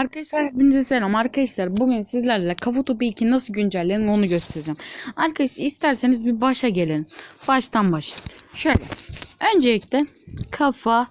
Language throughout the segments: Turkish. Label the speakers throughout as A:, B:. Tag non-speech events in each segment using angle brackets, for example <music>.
A: Arkadaşlar hepinize selam. Arkadaşlar bugün sizlerle Kafa Topu 2 nasıl güncellenir onu göstereceğim. Arkadaşlar isterseniz bir başa gelelim. Baştan baş. Şöyle. Öncelikle Kafa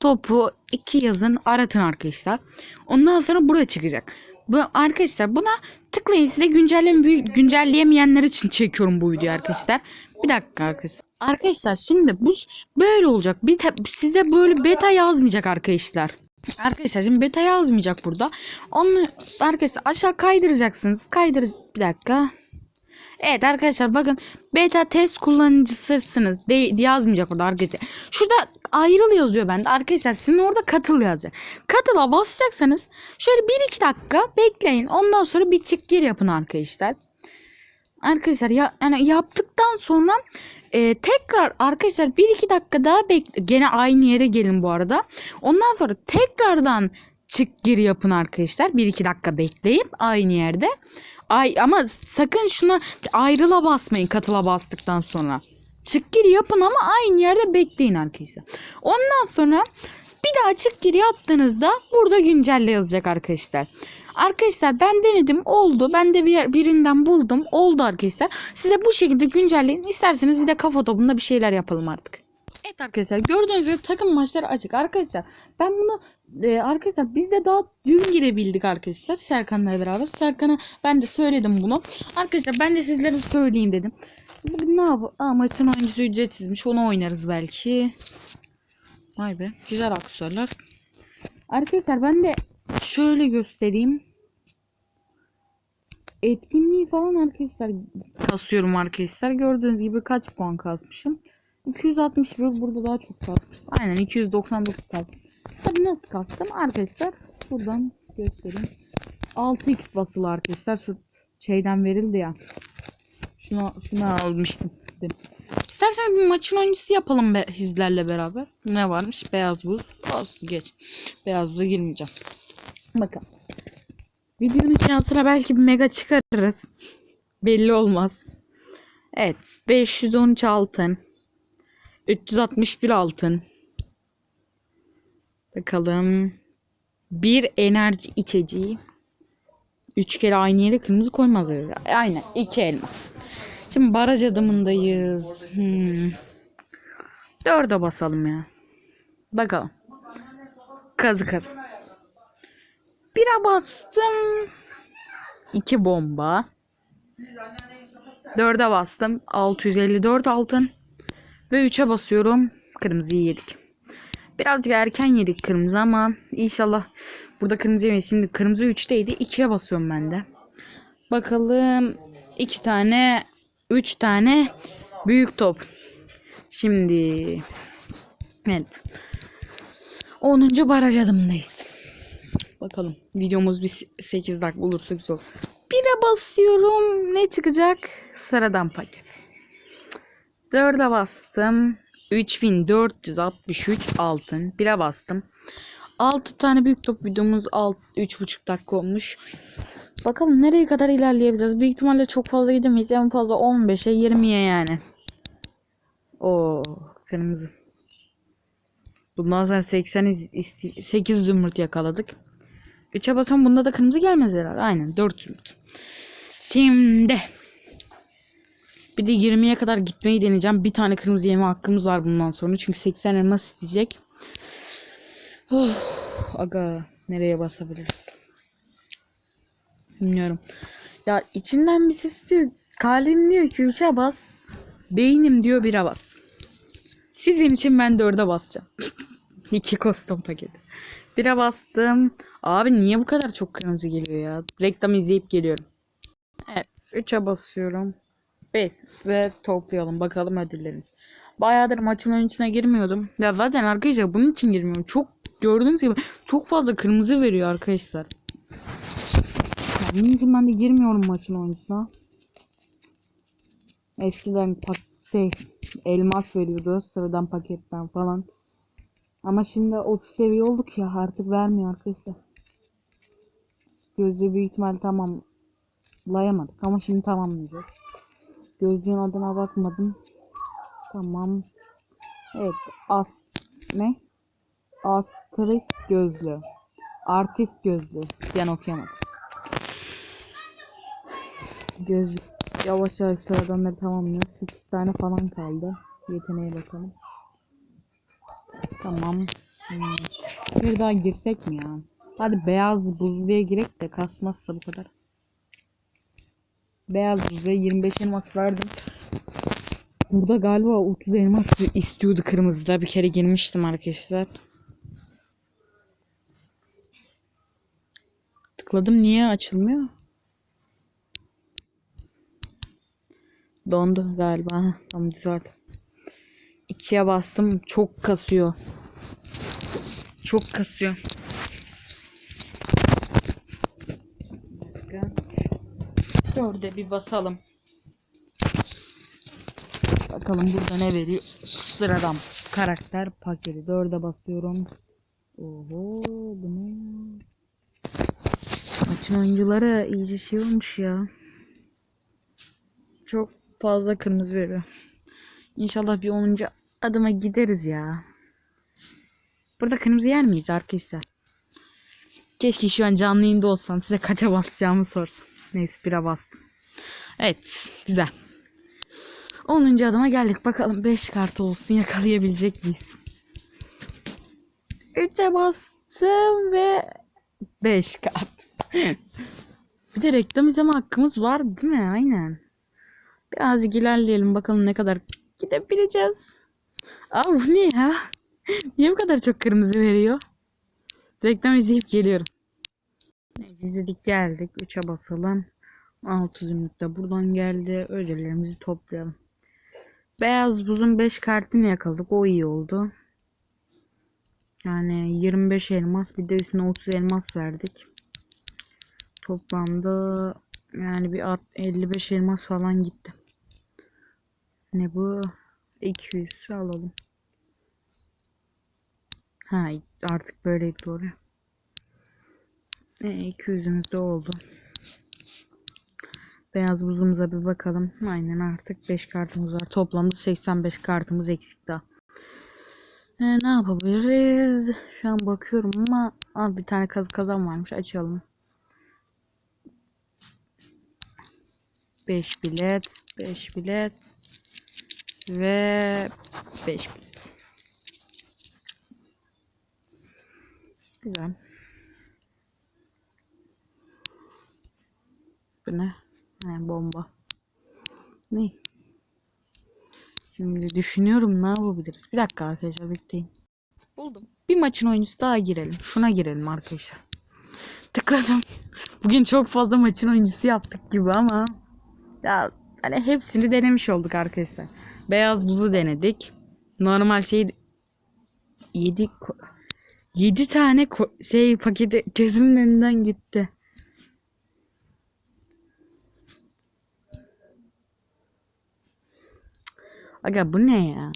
A: Topu 2 yazın aratın arkadaşlar. Ondan sonra buraya çıkacak. Bu arkadaşlar buna tıklayın size güncelleme güncelleyemeyenler için çekiyorum bu videoyu arkadaşlar. Bir dakika arkadaşlar. Arkadaşlar şimdi bu böyle olacak. Bir size böyle beta yazmayacak arkadaşlar. Arkadaşlar şimdi beta yazmayacak burada. Onu arkadaşlar aşağı kaydıracaksınız. Kaydır bir dakika. Evet arkadaşlar bakın beta test kullanıcısısınız de yazmayacak orada arkadaşlar. Şurada ayrıl yazıyor bende. Arkadaşlar sizin orada katıl yazacak. Katıla basacaksanız şöyle 1-2 dakika bekleyin. Ondan sonra bir çık gir yapın arkadaşlar. Arkadaşlar ya, yani yaptıktan sonra e, tekrar arkadaşlar 1-2 dakika daha bekle. Gene aynı yere gelin bu arada. Ondan sonra tekrardan çık gir yapın arkadaşlar. 1-2 dakika bekleyip aynı yerde. Ay ama sakın şuna ayrıla basmayın katıla bastıktan sonra. Çık gir yapın ama aynı yerde bekleyin arkadaşlar. Ondan sonra bir daha çık gir yaptığınızda burada güncelle yazacak arkadaşlar. Arkadaşlar ben denedim oldu. Ben de bir yer, birinden buldum. Oldu arkadaşlar. Size bu şekilde güncelleyin. İsterseniz bir de kafa topunda bir şeyler yapalım artık. Evet arkadaşlar gördüğünüz gibi takım maçları açık. Arkadaşlar ben bunu e, arkadaşlar biz de daha dün girebildik arkadaşlar Serkan'la beraber. Serkan'a ben de söyledim bunu. Arkadaşlar ben de sizlere söyleyeyim dedim. Bugün ne yapalım? Aa maçın oyuncusu ücretsizmiş. Onu oynarız belki. Vay be güzel aksesuarlar. Arkadaşlar ben de şöyle göstereyim. Etkinliği falan arkadaşlar kasıyorum arkadaşlar. Gördüğünüz gibi kaç puan kasmışım. 261 burada daha çok kasmışım. Aynen 299 kasmışım. Tabi nasıl kastım arkadaşlar buradan göstereyim. 6x basılı arkadaşlar şu şeyden verildi ya. Şuna, şuna almıştım. İsterseniz bir maçın oyuncusu yapalım be, sizlerle beraber. Ne varmış? Beyaz buz. Olsun geç. Beyaz buza girmeyeceğim. Bakın. Videonun şansına belki bir mega çıkarırız. Belli olmaz. Evet. 513 altın. 361 altın. Bakalım. Bir enerji içeceği. Üç kere aynı yere kırmızı koymaz herhalde. Aynen. iki elmas. Şimdi baraj adımındayız. Hmm. Dörde basalım ya. Bakalım. Kazı kazı. Bira bastım. İki bomba. Dörde bastım. 654 altın. Ve 3'e basıyorum. Kırmızıyı yedik. Birazcık erken yedik kırmızı ama inşallah burada kırmızı yemeyiz. Şimdi kırmızı 3'teydi. 2'ye basıyorum ben de. Bakalım. 2 tane 3 tane büyük top. Şimdi evet. 10. baraj adımındayız. Bakalım videomuz bir 8 dakika olursa güzel olur. Bire basıyorum. Ne çıkacak? Sıradan paket. 4'e bastım. 3463 altın. 1'e bastım. 6 tane büyük top videomuz 3,5 dakika olmuş. Bakalım nereye kadar ilerleyebiliriz. Büyük ihtimalle çok fazla gidemeyiz. En fazla 15'e 20'ye yani. O kırmızı. Bundan sonra 80 8 zümrüt yakaladık. 3'e basıyorum. Bunda da kırmızı gelmez herhalde. Aynen 4 zümrüt. Şimdi bir de 20'ye kadar gitmeyi deneyeceğim. Bir tane kırmızı yeme hakkımız var bundan sonra. Çünkü 80 elmas isteyecek. Oh, aga nereye basabiliriz? Bilmiyorum. Ya içinden bir ses diyor. Kalbim diyor ki 3'e bas. Beynim diyor 1'e bas. Sizin için ben 4'e basacağım. <laughs> İki kostum paketi. 1'e bastım. Abi niye bu kadar çok kırmızı geliyor ya? Reklam izleyip geliyorum. Evet. 3'e basıyorum. 5 ve toplayalım bakalım ödüllerimiz. Bayağıdır maçın oyuncusuna girmiyordum. Ya zaten arkadaşlar bunun için girmiyorum. Çok gördüğünüz gibi çok fazla kırmızı veriyor arkadaşlar. Bunun için ben de girmiyorum maçın oyuncusuna. Eskiden pak şey elmas veriyordu sıradan paketten falan. Ama şimdi 30 seviye olduk ya artık vermiyor arkadaşlar. Gözlüğü büyük ihtimal tamamlayamadık ama şimdi tamamlayacağız. Gözlüğün adına bakmadım. Tamam. Evet. As ne? Astris gözlü. Artist gözlü. Yani okuyamadım. Göz yavaş yavaş sıradanları tamamlıyor. 8 tane falan kaldı. Yeteneğe bakalım. Tamam. Hmm. Bir daha girsek mi ya? Hadi beyaz buzluya girek de kasmazsa bu kadar. Beyaz buzluya 25 elmas verdim. Burada galiba 30 elmas istiyordu kırmızıda. Bir kere girmiştim arkadaşlar. Tıkladım niye açılmıyor? Dondu galiba. Tamam düzelt. İkiye bastım. Çok kasıyor. Çok kasıyor. Dörde bir basalım. Bakalım burada ne veriyor. Sıradan karakter paketi. Dörde basıyorum. Oho bu ne ya? Maçın oyuncuları iyice şey olmuş ya. Çok fazla kırmızı veriyor. İnşallah bir 10. adıma gideriz ya. Burada kırmızı yer miyiz arkadaşlar? Keşke şu an canlı yayında olsam size kaça basacağımı sorsam. Neyse bira bastım. Evet güzel. 10. adıma geldik. Bakalım 5 kartı olsun yakalayabilecek miyiz? 3'e bastım ve 5 kart. bir de reklam izleme hakkımız var değil mi? Aynen. Birazcık ilerleyelim bakalım ne kadar gidebileceğiz. Aa bu ne ya? Niye bu kadar çok kırmızı veriyor? Reklam izleyip geliyorum. Neyse, izledik geldik. 3'e basalım. 6 zümrüt de buradan geldi. Ödüllerimizi toplayalım. Beyaz buzun 5 kartını yakaladık. O iyi oldu. Yani 25 elmas bir de üstüne 30 elmas verdik. Toplamda yani bir alt- 55 elmas falan gitti. Ne bu? 200 alalım. Ha artık böyleydi doğru. E, 200'ümüz de oldu. Beyaz buzumuza bir bakalım. Aynen artık 5 kartımız var. Toplamda 85 kartımız eksik daha. E, ne yapabiliriz? Şu an bakıyorum ama Aa, bir tane kaz kazan varmış. Açalım. 5 bilet, 5 bilet ve 5 bilet. Güzel. Bu ne? Ha, bomba. Ne? Şimdi düşünüyorum ne yapabiliriz. Bir dakika arkadaşlar bekleyin. Buldum. Bir maçın oyuncusu daha girelim. Şuna girelim arkadaşlar. Tıkladım. Bugün çok fazla maçın oyuncusu yaptık gibi ama ya hani hepsini denemiş olduk arkadaşlar. Beyaz buzu denedik. Normal şey 7 7 tane şey paketi gözümün önünden gitti. Aga bu ne ya?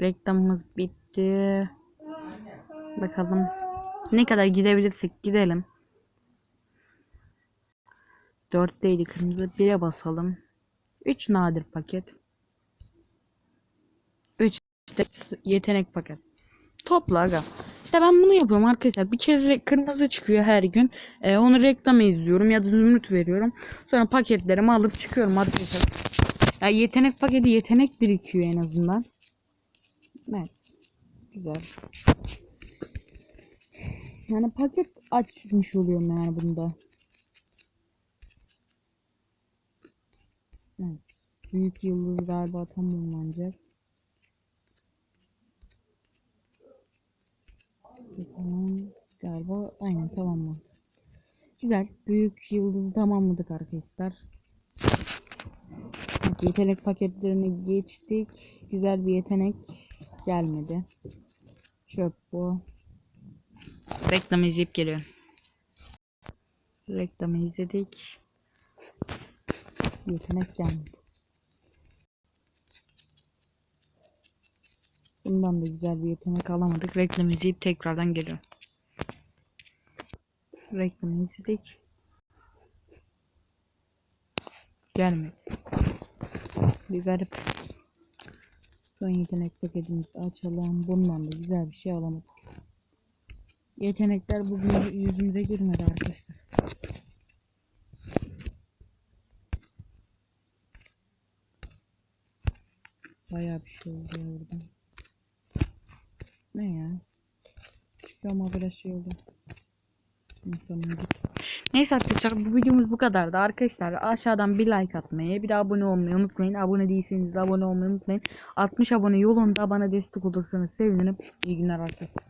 A: Reklamımız bitti. Bakalım ne kadar gidebilirsek gidelim. 4'teydi kırmızı. 1'e basalım. 3 nadir paket. 3 işte yetenek paket. Topla aga. İşte ben bunu yapıyorum arkadaşlar. Bir kere re- kırmızı çıkıyor her gün. Ee, onu reklama izliyorum ya da zümrüt veriyorum. Sonra paketlerimi alıp çıkıyorum arkadaşlar. Ya yetenek paketi yetenek birikiyor en azından. Evet. Güzel. Yani paket açmış oluyorum yani bunda. Evet. Büyük yıldız galiba tamamlanacak. Tamam. Galiba aynen tamamlandı. Güzel. Büyük yıldızı tamamladık arkadaşlar. Yetenek paketlerini geçtik. Güzel bir yetenek gelmedi. Çöp bu. Reklamı izleyip geliyorum. Reklamı izledik. Yetenek gelmedi. Bundan da güzel bir yetenek alamadık. Reklamı izleyip tekrardan geliyorum. Reklamı izledik. Gelmedi. Bir garip. Son yetenek paketimizi açalım. Bundan da güzel bir şey alamadık. Yetenekler bugün yüzümüze girmedi arkadaşlar. Bayağı bir şey oldu ya burada. Ne ya? Çıkıyor ama biraz şey oldu. Tamam. Neyse arkadaşlar bu videomuz bu kadardı. Arkadaşlar aşağıdan bir like atmayı, bir de abone olmayı unutmayın. Abone değilseniz de abone olmayı unutmayın. 60 abone yolunda bana destek olursanız sevinirim. İyi günler arkadaşlar.